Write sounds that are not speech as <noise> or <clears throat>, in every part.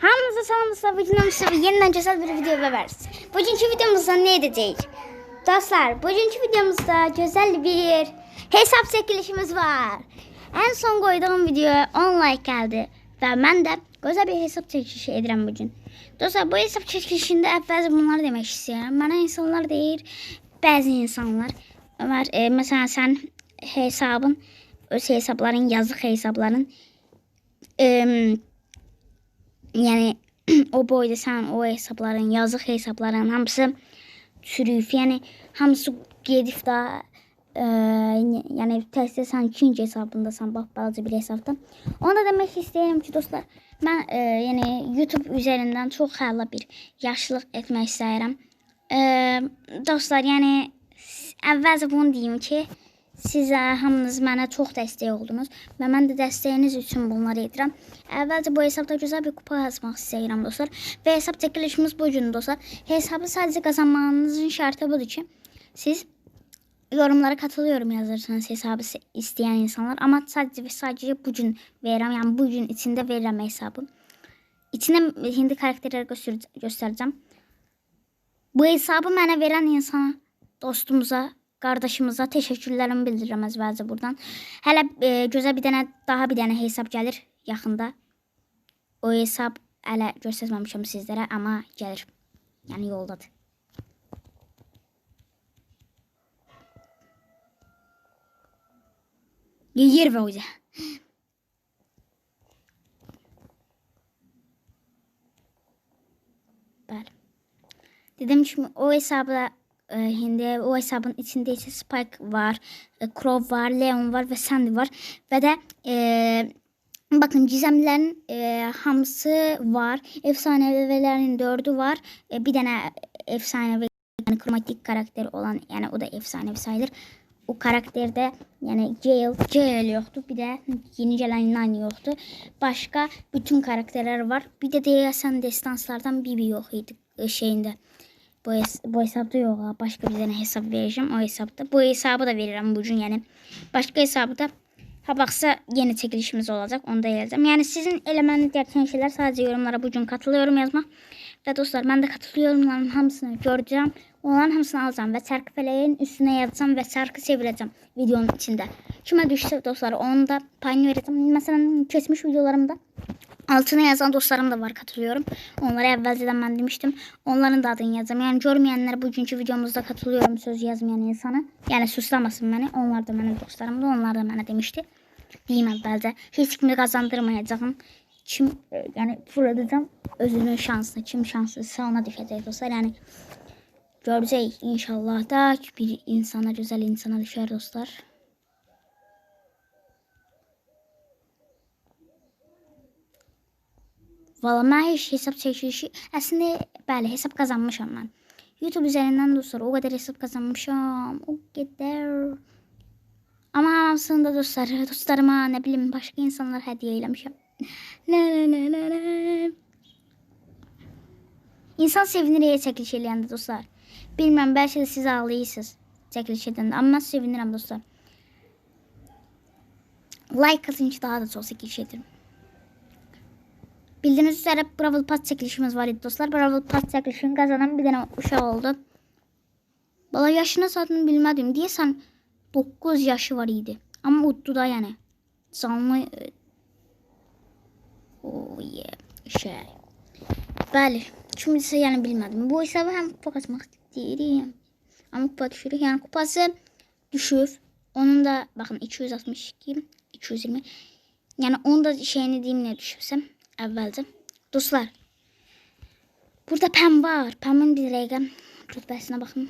Hamınıza dostlar. Bugün hamısı yeniden güzel bir video veririz. Bugünkü videomuzda ne edeceğiz? Dostlar, bugünkü videomuzda güzel bir hesap çekilişimiz var. En son koyduğum videoya 10 like geldi. Ve ben de güzel bir hesap çekilişi edirəm bugün. Dostlar, bu hesap çekilişinde əvvəlcə bunları demək istəyirəm. Mənə insanlar deyir, bəzi insanlar. Ömer, e, mesela sen hesabın, öz hesapların, yazık hesapların em, yani <clears throat> o boyda sen o hesapların, yazık hesapların hamısı çürüyüb. Yəni hamısı gedib da e, yəni təkcə sən ikinci hesabındasan, bax balaca bir hesabda. Onu da demək istəyirəm ki, dostlar, mən e, yəni YouTube üzərindən çox xəla bir yaşlıq etmək istəyirəm. E, dostlar, yəni əvvəlcə bunu deyim ki, siz ə, hamınız mənə çox dəstək oldunuz və mən də dəstəyiniz üçün bunları edirəm. Əvvəlcə bu hesabda gözəl bir kupa yazmaq istəyirəm dostlar və hesab çəkilişimiz bu gün dostlar. Hesabı sadəcə qazanmağınızın şərti budur ki, siz yorumlara katılıyorum yazırsınız hesabı isteyen insanlar ama sadece ve sadece bugün verəm, yani bugün içinde verirəm hesabı. İçinde hindi karakterleri göster göstereceğim. Bu hesabı mənə verən insana, dostumuza, qardaşımıza təşəkkürlərimi bildirirəm əvvəlcə buradan. Hələ e, gözə bir dənə daha bir dənə hesab gəlir yaxında. O hesab hələ göstərməmişəm sizlərə, amma gəlir. Yəni yoldadır. Yer və uca. Bəli. Dedim ki o hesabda e, hindi o hesabın içinde ise Spike var, e, Crow var, Leon var ve Sandy var ve de e, bakın gizemlerin e, hamısı var. Efsanevelerin dördü var. E, bir tane efsanevi yani kromatik karakter olan yani o da efsanevi sayılır. O karakterde yani Jail, Jail yoktu. Bir de yeni gelen Nani yoktu. Başka bütün karakterler var. Bir de deyəsən destanslardan Bibi yok idi e, şeyinde. Bu, hes bu hesapta yok. Başka bir tane hesap vereceğim o hesapta. Bu hesabı da veririm bugün yani. Başka hesabı da ha baksa yeni çekilişimiz olacak. Onu da yazacağım. Yani sizin elemeniz gereken şeyler sadece yorumlara bugün katılıyorum yazmak. Ve dostlar ben de katılıyorumların hamısını göreceğim. Onların hamısını alacağım ve çarkı feleğin üstüne yazacağım ve çarkı çevireceğim videonun içinde. Kime düşse dostlar onu da payını vereceğim. Mesela kesmiş videolarımda Altına yazan dostlarım da var katılıyorum. Onlara evvelceden ben demiştim. Onların da adını yazacağım. Yani görmeyenler bugünkü videomuzda katılıyorum söz yazmayan insana. Yani suslamasın beni. Onlar da benim dostlarımdı. Onlar da bana demişti. Diyeyim evvelce. Hiç kimi kazandırmayacağım. Kim e, yani fırlatacağım özünün şansını. Kim şanslıysa ona düşecek dostlar. Yani göreceğiz inşallah da bir insana güzel insana düşer dostlar. Valla mən heç hesab çəkilişi əslində bəli hesab qazanmışam mən. YouTube üzərindən dostlar o qədər hesab qazanmışam. O qədər. Amma hamısını da dostlar, dostlarıma, nə bilim, başqa insanlara hədiyyə eləmişəm. <laughs> İnsan sevinir ya çəkiliş eləyəndə dostlar. Bilməm, bəlkə də siz ağlayırsınız çəkiliş edəndə. Amma mən sevinirəm dostlar. Like atın ki daha da çox çəkiliş edirəm. Bildiğiniz üzere Brawl Pass çekilişimiz var dostlar. Brawl Pass çekilişini kazanan bir tane uşaq oldu. Bala yaşını zaten bilmədim. Deyəsən 9 yaşı var idi. Amma uddu da yəni. Canlı e, Oh yeah. Şey. Bəli. Kimisə yəni bilmədim. Bu hesabı həm kupa qazmaq istəyirəm. Amma kupa düşürük. Yəni kupası düşüb. Onun da baxın 262, 220. Yəni onun da şeyini deyim nə düşübsəm əvvəlcə. Dostlar. Burada pəm var. Pəmin bir dəqiqə rütbəsinə baxın.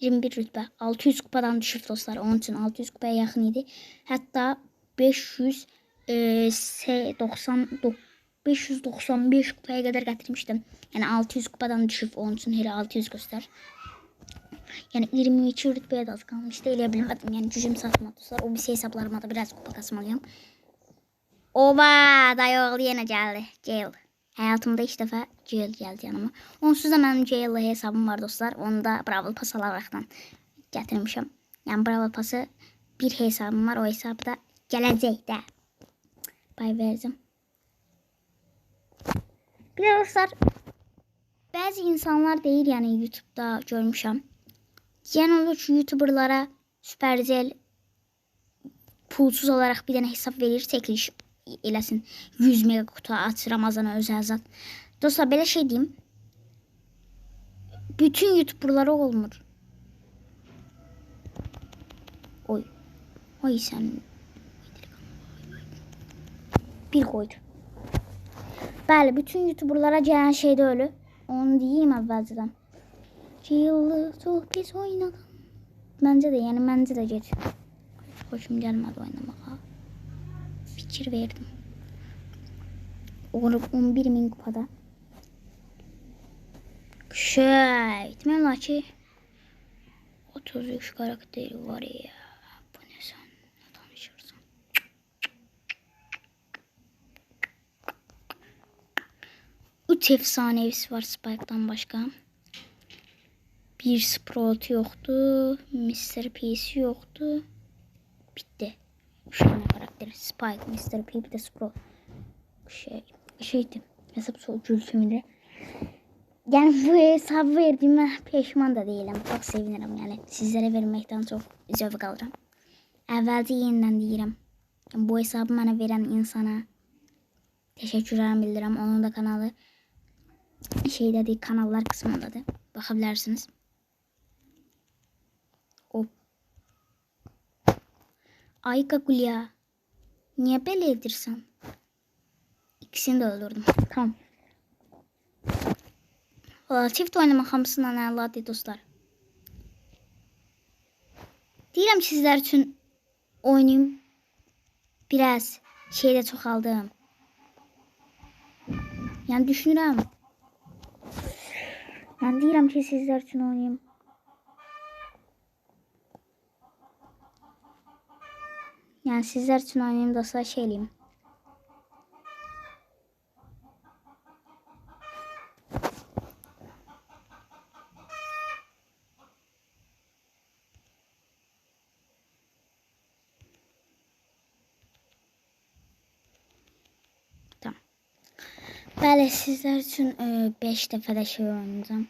21 rütbə. 600 kupadan düşüb dostlar. Onun üçün 600 kupaya yaxın idi. Hətta 500 e, se- 90 do- 595 kupaya qədər gətirmişdim. Yəni 600 kupadan düşüb onun üçün elə 600 göstər. Yəni 22 rütbəyə də az qalmışdı. Elə bilmədim. Yəni gücüm çatmadı. O bir şey hesablarıma da biraz kupa kasmalıyım. Oba dayı oğlu yenə gəldi. Jail. Həyatımda ilk dəfə Jail gəldi yanıma. Onsuz da mənim Jail'la hesabım var dostlar. Onu da Brawl Pass alaraqdan gətirmişəm. Yəni Brawl Pass'ı bir hesabım var. O hesabı da gələcəkdə pay verəcəm. Bir Bir de dostlar bazı insanlar değil yani YouTube'da görmüşəm. Yəni olur ki YouTuberlara Supercell pulsuz olarak bir tane hesap verir çekiliş eləsin 100 mega kutu aç Ramazana özel zat. Dostlar belə şey diyeyim. Bütün YouTuberlara olmur. Oy. Oy sen. Bir koydu. Bəli, bütün YouTuberlara gələn şey də ölü. Onu deyim əvvəlcədən. Yıllı çox pis oynadım. Məncə də, yəni məncə də geç. Xoşum gəlmədi oynamağa. Fikir verdim. Olur 11 min kupada. Şey, demək olar ki 33 karakteri var ya. Bu ne sen? Ne danışırsın? Üç efsanevisi var Spike'dan başka. Bir Sprout yoktu. Mr. P'si yoktu. Bitti. Üç tane karakter. Spike, Mr. P bir de Sprout. Şey, şeydi. Hesap sol gültümüydü. Yani bu hesabı verdiğime peşman da değilim. Çok sevinirim yani. Sizlere vermekten çok zevk alırım. Əvvəlcə yenidən deyirəm. Bu hesabı mənə verən insana təşəkkürlər bildirirəm. Onun da kanalı şeydədir, kanallar qismındadır. Baxa bilərsiniz. Ay Kakulya. Niye belə edirsən? İkisini de öldürdüm. Tamam. Valla çift oynamaq hamısından əladır dostlar. Deyirəm sizlər üçün oynayım. Biraz şeydə çoxaldım. Yəni düşünürəm. Yəni deyirəm ki, sizlər üçün oynayım. Yəni sizlər üçün oynayım dostlar şey eləyim. Tamam. Bəli, sizlər üçün 5 dəfə də şey oynayacağım.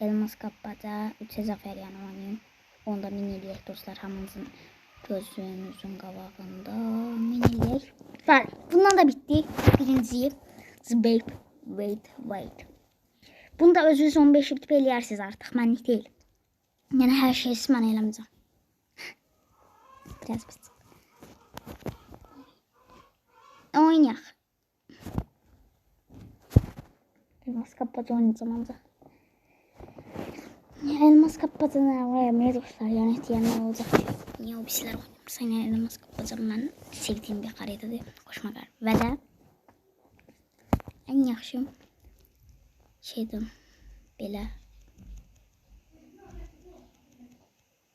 Elmas qapmaca, 3 zəfər yəni oynayım. Onda min dostlar hamınızın gözünüzün qabağında min eləyək. Bəli, bundan da bitdi. Birinci Zbeyp Wait Wait. Bunu da özünüz 15 bitib eləyərsiniz artıq, mənlik deyil. Yəni hər şeyi siz mən eləməyəcəm. Biraz pis. Oynayaq. Elmas kapmaca oynayacağım ancaq. Elmas kapmaca nə oynamaya dostlar yəni deyənlər olacaq ki. Niyə o pislər oynamırsan? Yəni elmas kapmaca mən sevdiyim bir xaritadır. Xoşuma gəlir. Və də ən yaxşı şeydir belə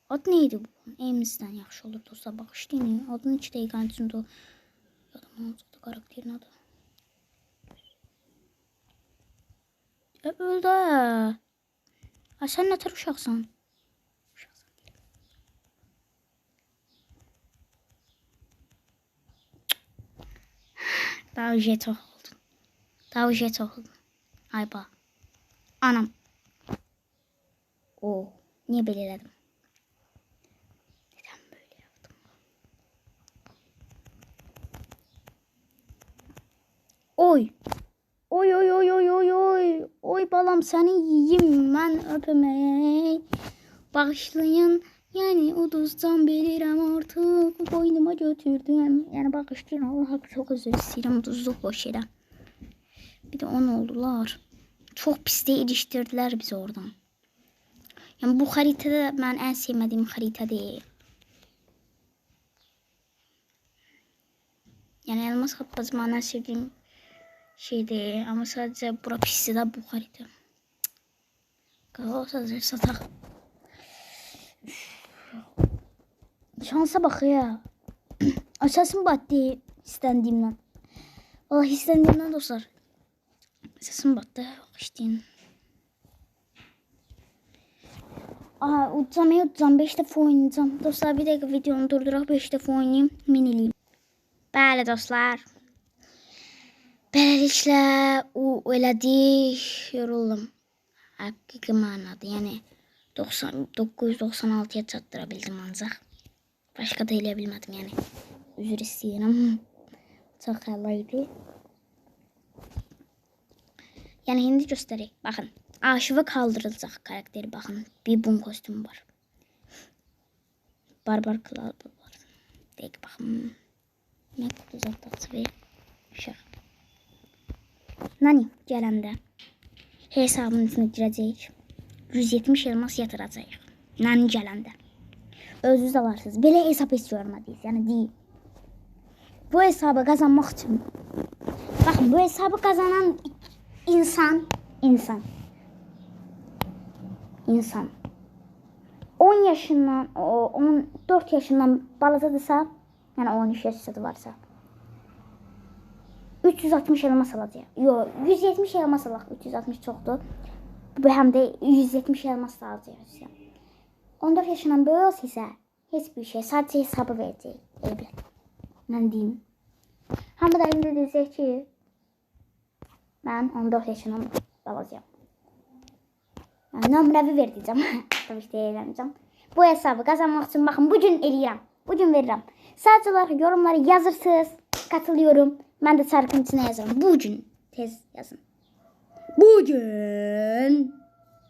Ad neydi bu? Emizdən yaxşı olur dostlar. Bağışlayın. Adını 2 dəqiqənin içində yadıma olacaqdı karakterin adı. E, öldü. ha. Sen ne tür? Uşaqsan. Daha jet oldun. Daha jet oldun. Ay ba. Anam. Oo. Niye böyle elədim? Neden böyle yaptım? Oy. Oy oy oy oy oy oy. Oy balam seni yiyeyim ben öpemey. Bağışlayın. Yani uduzdan bilirəm artık boynuma götürdüm. Yani bağışlayın Allah çok özür istəyirəm uduzluq boş yerə. Bir de on oldular. Çok pis iliştirdiler bizi oradan. Yani bu haritada ben en sevmediğim harita değil. Yani elmas kapmazı ben en sevdiğim şey değil. Ama sadece bura pisti de bu harita. Kahve sadece satak. Şansa bak ya. <clears throat> Sesim battı istendiğimden. Vallahi istendiğimden dostlar. Sesim battı. İşte. Aa, utacağım ya utacağım. 5 defa oynayacağım. Dostlar bir dakika videonu durdurarak 5 defa oynayayım. Miniliyim. Bəli dostlar. Beləliklə o elədi, yoruldum. Həqiqi mənada, yəni 90 996-ya çatdıra bildim ancaq. Başqa da eləyə bilmədim, yəni. Üzr istəyirəm. <laughs> Çox əla idi. Yəni indi göstərək. Baxın. Aşığı kaldırılacaq karakteri baxın. Bir bun kostyumu var. Barbar Kral var. Deyək baxın. Nə uzatdıq və şah. Nani gələndə hesabın içinə girəcəyik. 170 elmas yatıracağıq. Nani gələndə. Özünüz alarsınız. Belə hesab heç görmədiniz. Yəni deyil. Bu hesabı kazanmak için bakın bu hesabı kazanan insan insan insan 10 yaşından o 14 yaşından balacadısa yani 13 yaşı varsa 360 elmas alacaq. Yo 170 elmas alaq. 360 çoxdur. Bu həm də 170 elmas alacaq. 14 yaşından böyük olsa isə heç bir şey, sadəcə hesabı verəcək. Elə bilək. Mən deyim. Hamı da indi deyəcək ki, mən 14 yaşının balasıyam. Yəni, nömrəvi verəcəm. <laughs> Tabii ki, eğleneceğim. Bu hesabı kazanmak için bakın bugün eləyirəm. Bugün verirəm. Sadəcə olaraq yorumları yazırsınız. Katılıyorum. Ben de çarkın içine yazarım. Bugün tez yazın. Bugün